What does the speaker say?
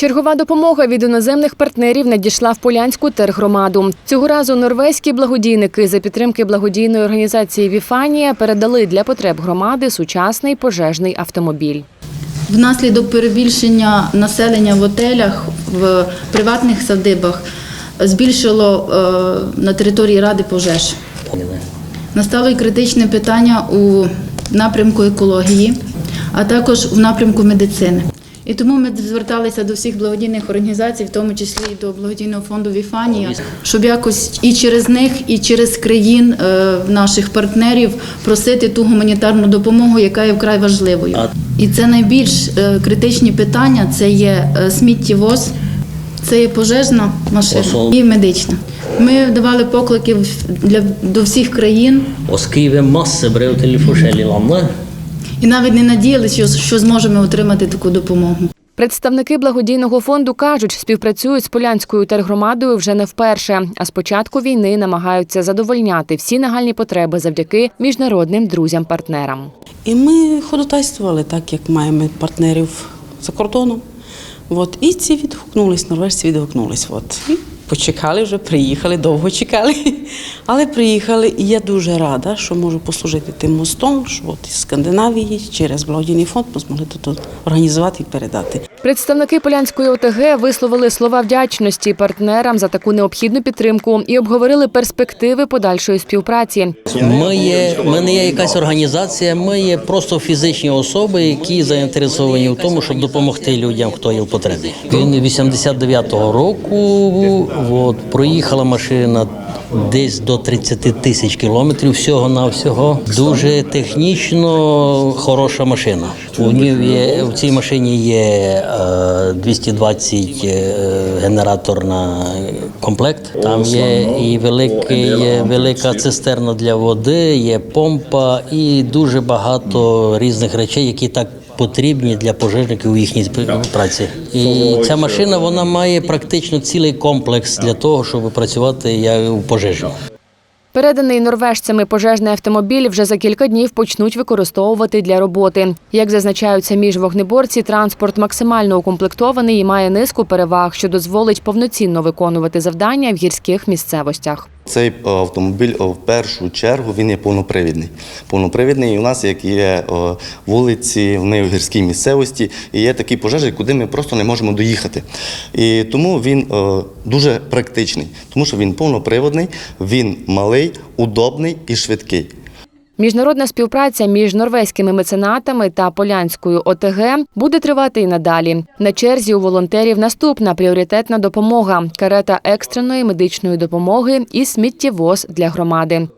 Чергова допомога від іноземних партнерів надійшла в Полянську тергромаду. Цього разу норвезькі благодійники за підтримки благодійної організації Віфанія передали для потреб громади сучасний пожежний автомобіль. Внаслідок перебільшення населення в отелях, в приватних садибах збільшило е, на території ради пожеж. Настало і критичне питання у напрямку екології, а також в напрямку медицини. І тому ми зверталися до всіх благодійних організацій, в тому числі і до благодійного фонду Віфанія, щоб якось і через них, і через країн е, наших партнерів просити ту гуманітарну допомогу, яка є вкрай важливою. І це найбільш е, критичні питання: це є е, сміттєвоз, це є пожежна машина і медична. Ми давали поклики для до всіх країн Og skrive masse brev і навіть не надіялися, що, що зможемо отримати таку допомогу. Представники благодійного фонду кажуть, співпрацюють з Полянською тергромадою вже не вперше, а з початку війни намагаються задовольняти всі нагальні потреби завдяки міжнародним друзям-партнерам. І ми ходатайствували так, як маємо партнерів за кордоном. От, і ці відгукнулись, норвежці відгукнулись. От. І почекали вже, приїхали, довго чекали. Але приїхали, і я дуже рада, що можу послужити тим мостом, що от із Скандинавії через благодійний фонд ми змогли тут організувати і передати. Представники Полянської ОТГ висловили слова вдячності партнерам за таку необхідну підтримку і обговорили перспективи подальшої співпраці. Ми є, ми не є якась організація, ми є просто фізичні особи, які заінтересовані в тому, щоб допомогти людям, хто є в потребі. Він 89-го року от, проїхала машина десь до 30 тисяч кілометрів всього на всього. Дуже технічно хороша машина. У ній в цій машині є е, 220 е, генератор на комплект. Там є і великий, велика цистерна для води, є помпа і дуже багато різних речей, які так. Потрібні для пожежників у їхній праці, і ця машина вона має практично цілий комплекс для того, щоб працювати як у пожежі. Переданий норвежцями пожежний автомобіль вже за кілька днів почнуть використовувати для роботи. Як зазначають самі ж вогнеборці, транспорт максимально укомплектований і має низку переваг, що дозволить повноцінно виконувати завдання в гірських місцевостях. Цей е, автомобіль е, в першу чергу він є повнопривідний. Повнопривідний і у нас як є вулиці, в неї в гірській місцевості, і є такі пожежі, куди ми просто не можемо доїхати. І тому він е, дуже практичний, тому що він повноприводний, він малий, удобний і швидкий. Міжнародна співпраця між норвезькими меценатами та полянською ОТГ буде тривати і надалі. На черзі у волонтерів наступна пріоритетна допомога карета екстреної медичної допомоги і сміттєвоз для громади.